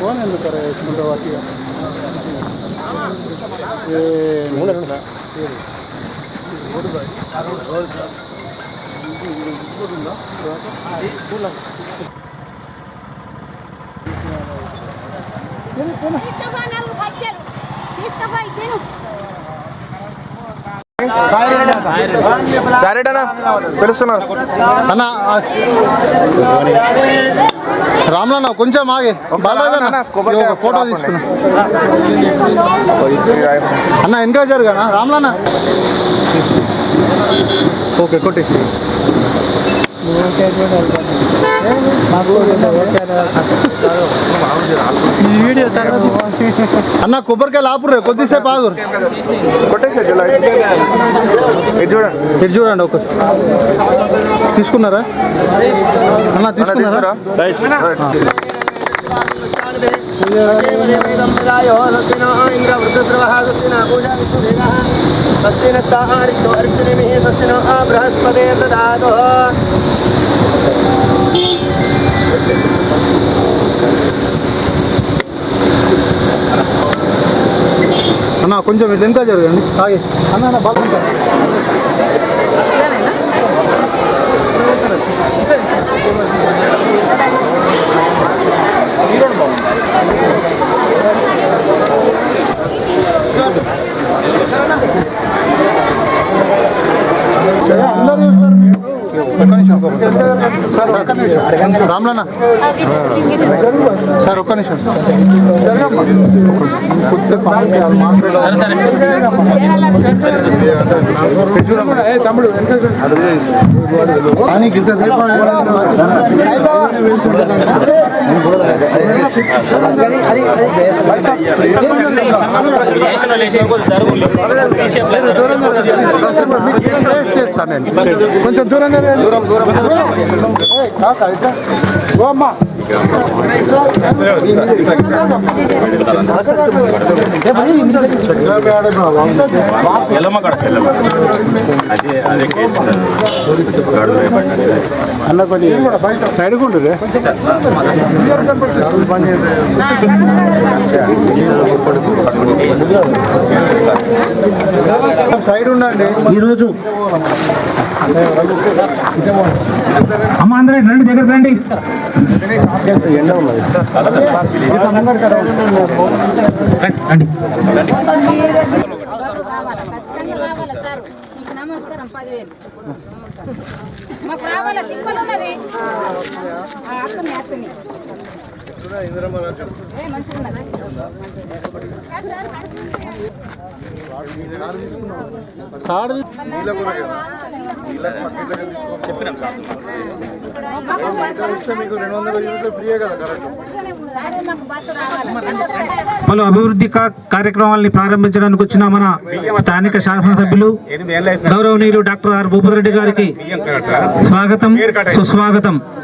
કોણ એમ કરે સ્મૃતવાક્ય એ કોણ సరేటనా పిలుస్తున్నారు. అన్న రామ్లన్న కొంచెం ఆగే. బాలరాజు అన్న ఒక ఫోటో తీసుకున్నా. అన్న ఇంకా జరుగానా రామ్లన్న ఓకే కొట్టేసి అన్న కొబ్బరికాయలు ఆపుర్రే కొద్దిసేపు ఆగురు చూడండి ఇటు చూడండి ఒక తీసుకున్నారా? అన్న తీసుకున్నారా? బృహస్పతి అన్న కొంచెం ఇటు వెనక జరగండి? తాగి. అన్న అన్న బాగా అందరూ చూస్తారు సార్ ఒక్క నిమిషం సార్ తమ్ముడు కానీ ఇంతసేపు చేస్తాను కొంచెం కొంచెం దూరం దూరం. దూరం కాక ఇట్లా. ఓ అమ్మా. అన్న కొద్దిగా సైడ్ ఉంటుంది సైడ్ ఉండండి ఈరోజు అమ్మ అందరూ రండి దగ్గర రండి రండి రావాలా ఖచ్చితంగా రావాలా సార్ మీకు నమస్కారం పదివేలు మాకు రావాలా? తిప్పలు ఉన్నది ఉన్నది కార్డు మీకు రెండు వందల యూనిట్లు ఫ్రీయే కదా కరెక్ట్ పలు అభివృద్ధి కార్యక్రమాల్ని ప్రారంభించడానికి వచ్చిన మన స్థానిక శాసనసభ్యులు గౌరవనీయులు డాక్టర్ ఆర్ భూపతిరెడ్డి గారికి స్వాగతం సుస్వాగతం.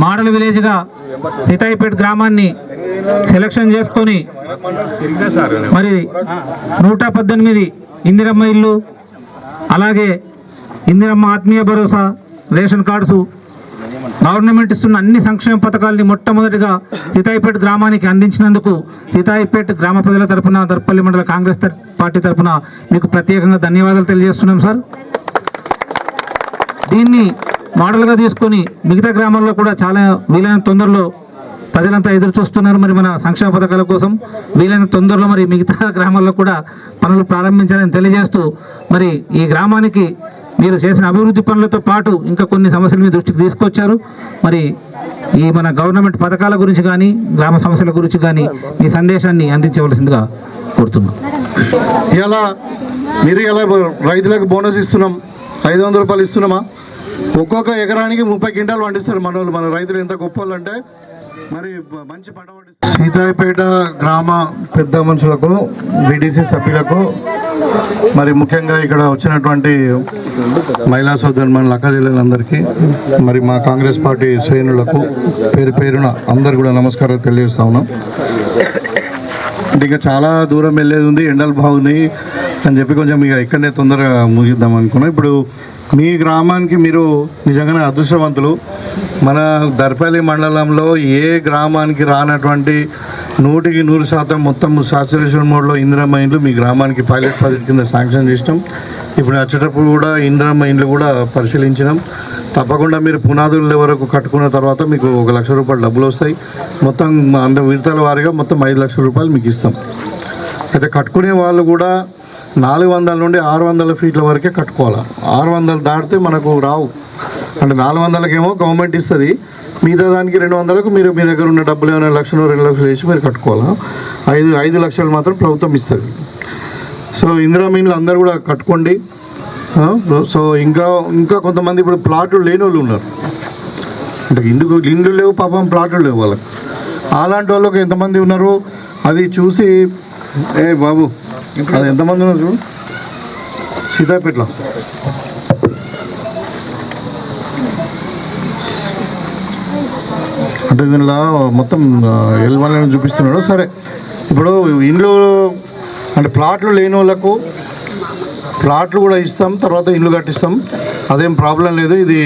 మోడల్ విలేజ్గా సీతాయిపేట గ్రామాన్ని సెలక్షన్ చేసుకొని మరి నూట పద్దెనిమిది ఇందిరమ్మ ఇల్లు అలాగే ఇందిరమ్మ ఆత్మీయ భరోసా రేషన్ కార్డ్సు గవర్నమెంట్ ఇస్తున్న అన్ని సంక్షేమ పథకాలని మొట్టమొదటిగా సీతాయిపేట గ్రామానికి అందించినందుకు సీతాయిపేట గ్రామ ప్రజల తరపున దర్పల్లి మండల కాంగ్రెస్ పార్టీ తరపున మీకు ప్రత్యేకంగా ధన్యవాదాలు తెలియజేస్తున్నాం సార్. దీన్ని మోడల్గా తీసుకొని మిగతా గ్రామాల్లో కూడా చాలా వీలైన తొందరలో ప్రజలంతా ఎదురు చూస్తున్నారు మరి మన సంక్షేమ పథకాల కోసం. వీలైన తొందరలో మరి మిగతా గ్రామాల్లో కూడా పనులు ప్రారంభించాలని తెలియజేస్తూ మరి ఈ గ్రామానికి మీరు చేసిన అభివృద్ధి పనులతో పాటు ఇంకా కొన్ని సమస్యలు మీ దృష్టికి తీసుకొచ్చారు. మరి ఈ మన గవర్నమెంట్ పథకాల గురించి కానీ గ్రామ సమస్యల గురించి కానీ మీ సందేశాన్ని అందించవలసిందిగా కోరుతున్నాం. ఇలా మీరు ఇలా రైతులకు బోనస్ ఇస్తున్నాం. ఐదు వందల రూపాయలు ఇస్తున్నామా? ఒక్కొక్క ఎకరానికి ముప్పై క్వింటాలు పండిస్తారు మన వాళ్ళు. మన రైతులు ఎంత గొప్ప అంటే మరి మంచి పంట సీతాయిపేట గ్రామ పెద్ద మనుషులకు బీడీసీ సభ్యులకు మరి ముఖ్యంగా ఇక్కడ వచ్చినటువంటి మహిళా సోదరుమణుల అక్క చెల్లెలందరికీ మరి మా కాంగ్రెస్ పార్టీ శ్రేణులకు పేరు పేరున అందరు కూడా నమస్కారాలు తెలియజేస్తా ఉన్నాం. అంటే ఇంకా చాలా దూరం వెళ్ళేది ఉంది ఎండలు బాగున్నాయి అని చెప్పి కొంచెం ఇక ఇక్కడనే తొందరగా ముగిద్దాం అనుకున్నాం. ఇప్పుడు మీ గ్రామానికి మీరు నిజంగానే అదృష్టవంతులు. మన దర్పల్లి మండలంలో ఏ గ్రామానికి రానటువంటి నూటికి నూరు శాతం మొత్తం సాచురేషన్ మోడ్లో ఇందిరమ్మ ఇండ్లు మీ గ్రామానికి పైలట్ ప్రాజెక్ట్ కింద శాంక్షన్ చేసినాం. ఇప్పుడు వచ్చేటప్పుడు కూడా ఇందిరమ్మ ఇండ్లు కూడా పరిశీలించినాం. తప్పకుండా మీరు పునాదుల వరకు కట్టుకున్న తర్వాత మీకు ఒక లక్ష రూపాయలు డబ్బులు వస్తాయి. మొత్తం అంత విడతల వారిగా మొత్తం ఐదు లక్షల రూపాయలు మీకు ఇస్తాం. అయితే కట్టుకునే వాళ్ళు కూడా నాలుగు వందల నుండి ఆరు వందల ఫీట్ల వరకే కట్టుకోవాలి. ఆరు వందలు దాటితే మనకు రావు. అంటే నాలుగు వందలకేమో గవర్నమెంట్ ఇస్తుంది. మిగతా దానికి రెండు వందలకు మీరు మీ దగ్గర ఉన్న డబ్బులు ఏమైనా లక్షలు రెండు లక్షలు వేసి మీరు కట్టుకోవాలా. ఐదు ఐదు లక్షలు మాత్రం ప్రభుత్వం ఇస్తుంది. సో ఇందిరా మీన్లు అందరు కూడా కట్టుకోండి. సో ఇంకా ఇంకా కొంతమంది ఇప్పుడు ప్లాట్లు లేని వాళ్ళు ఉన్నారు. అంటే ఇందుకు ఇండ్లు లేవు పాపం ప్లాట్లు లేవు వాళ్ళకి. అలాంటి వాళ్ళకి ఎంతమంది ఉన్నారు? అది చూసి ఏ బాబు ఇప్పుడు ఎంతమంది ఉన్నారు చూడు? సీతాపేటలో. అంటే దీనిలో మొత్తం ఎల్వన్ చూపిస్తున్నాడు. సరే ఇప్పుడు ఇండ్లు అంటే ప్లాట్లు లేని వాళ్ళకు ప్లాట్లు కూడా ఇస్తాం తర్వాత ఇండ్లు కట్టిస్తాం. అదేం ప్రాబ్లం లేదు. ఇది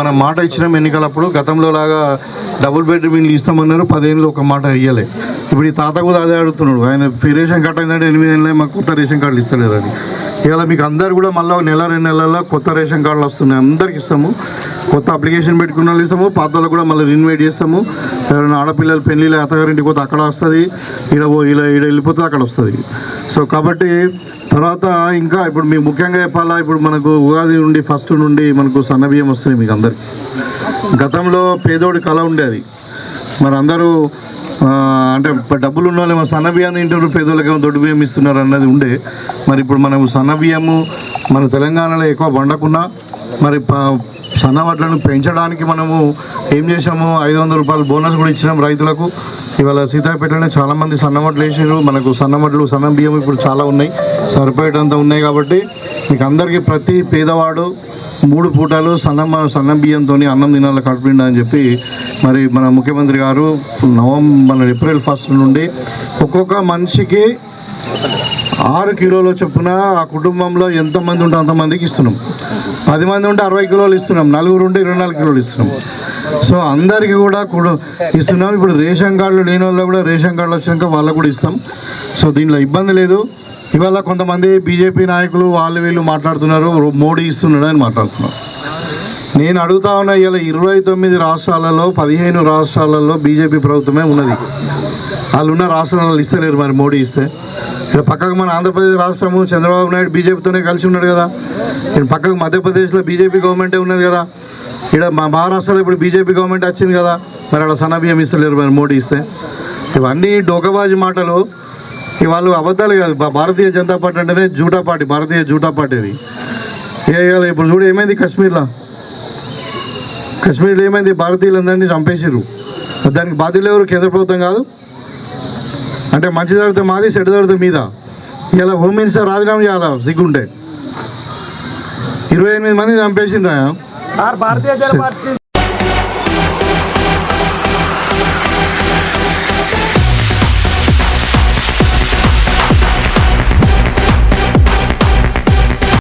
మనం మాట ఇచ్చినాం ఎన్నికలప్పుడు గతంలో లాగా డబుల్ బెడ్రూమ్ ఇండ్లు ఇస్తామన్నారు పదేళ్ళు ఒక మాట ఇయ్యలే. ఇప్పుడు ఈ తాత కూడా అదే అడుగుతున్నాడు ఆయన ఫ్రీ రేషన్ కార్డు అయిందంటే ఎనిమిది నెలలు మాకు కొత్త రేషన్ కార్డులు ఇస్తలేదు అని. ఇవాళ మీకు అందరు కూడా మళ్ళీ నెల రెండు నెలల్లో కొత్త రేషన్ కార్డులు వస్తున్నాయి అందరికి ఇస్తాము. కొత్త అప్లికేషన్ పెట్టుకున్న వాళ్ళు ఇస్తాము పాత కూడా మళ్ళీ రిన్వైట్ చేస్తాము. ఎవరైనా ఆడపిల్లలు పెళ్ళిళ్ళు అత్తగారింటికి పోతే అక్కడ వస్తుంది ఈడ ఇలా ఈడ వెళ్ళిపోతే అక్కడ వస్తుంది. సో కాబట్టి తర్వాత ఇంకా ఇప్పుడు మీకు ముఖ్యంగా చెప్పాలా ఇప్పుడు మనకు ఉగాది నుండి ఫస్ట్ నుండి మనకు సన్నబియ్యం వస్తుంది మీకు అందరికి. గతంలో పేదోడి కళ ఉండేది. మరి అందరూ అంటే డబ్బులు ఉన్న వాళ్ళేమో సన్న బియ్యం తింటారు పేదోళ్ళకేమో దొడ్డు బియ్యం ఇస్తున్నారు అన్నది ఉండే. మరి ఇప్పుడు మనము సన్న బియ్యము మన తెలంగాణలో ఎక్కువ వండకుండా మరి ప- సన్న వడ్లను పెంచడానికి మనము ఏం చేసాము ఐదు వందల రూపాయలు బోనస్ కూడా ఇచ్చినాం రైతులకు. ఇవాళ సీతాపేటలోనే చాలామంది సన్న వడ్లు వేసారు మనకు సన్న వడ్లు సన్న బియ్యం ఇప్పుడు చాలా ఉన్నాయి. సరిపోయేటంత ఉన్నాయి కాబట్టి మీకు అందరికీ ప్రతి పేదవాడు మూడు పూటలు సన్న సన్న బియ్యంతో అన్నం తినాలి కడుపుండా అని చెప్పి మరి మన ముఖ్యమంత్రి గారు నవంబర్ మన ఏప్రిల్ ఫస్ట్ నుండి ఒక్కొక్క మనిషికి ఆరు కిలోల చొప్పున ఆ కుటుంబంలో ఎంతమంది ఉంటే అంతమందికి ఇస్తున్నాం. పది మంది ఉంటే అరవై కిలోలు ఇస్తున్నాం. నలుగురు ఉంటే ఇరవై నాలుగు కిలోలు ఇస్తున్నాం. సో అందరికీ కూడా కుడు ఇస్తున్నాం. ఇప్పుడు రేషన్ కార్డులు లేని వాళ్ళు కూడా రేషన్ కార్డులు వచ్చినాక వాళ్ళకు కూడా ఇస్తాం. సో దీంట్లో ఇబ్బంది లేదు. ఇవాళ కొంతమంది బీజేపీ నాయకులు వాళ్ళు వీళ్ళు మాట్లాడుతున్నారు మోడీ ఇస్తున్నాడు అని మాట్లాడుతున్నారు. నేను అడుగుతా ఉన్న ఇలా ఇరవై తొమ్మిది రాష్ట్రాలలో పదిహేను రాష్ట్రాలలో బీజేపీ ప్రభుత్వమే ఉన్నది. వాళ్ళు ఉన్న రాష్ట్రాలలో ఇస్తలేరు మరి మోడీ ఇస్తే. ఇక్కడ పక్కకు మన ఆంధ్రప్రదేశ్ రాష్ట్రము చంద్రబాబు నాయుడు బీజేపీతోనే కలిసి ఉన్నాడు కదా. ఇక్కడ పక్కకు మధ్యప్రదేశ్లో బీజేపీ గవర్నమెంటే ఉన్నది కదా. ఇక్కడ మా మహారాష్ట్రలో ఇప్పుడు బీజేపీ గవర్నమెంట్ వచ్చింది కదా. మరి అక్కడ సన్నబియ్యం ఇస్తలేరు మరి మోడీ ఇస్తే. ఇవన్నీ డోకబాజీ మాటలు. ఇవాళ అబద్ధాలు కాదు. భారతీయ జనతా పార్టీ అంటేనే జూటా పార్టీ భారతీయ జూటా పార్టీ అది. ఏ ఇవాళ ఇప్పుడు చూడు ఏమైంది కాశ్మీర్లో? కాశ్మీర్లో ఏమైంది? భారతీయులందరినీ చంపేసారు దానికి బాధ్యులు ఎవరు? కేంద్ర ప్రభుత్వం కాదు. అంటే మంచి జరిగితే మాది చెడు జరిగితే మీద? ఇలా హోమ్ మినిస్టర్ రాజీనామా చేయాలా? సిగ్గుంటే. ఇరవై ఎనిమిది మంది చంపేసిండ్రా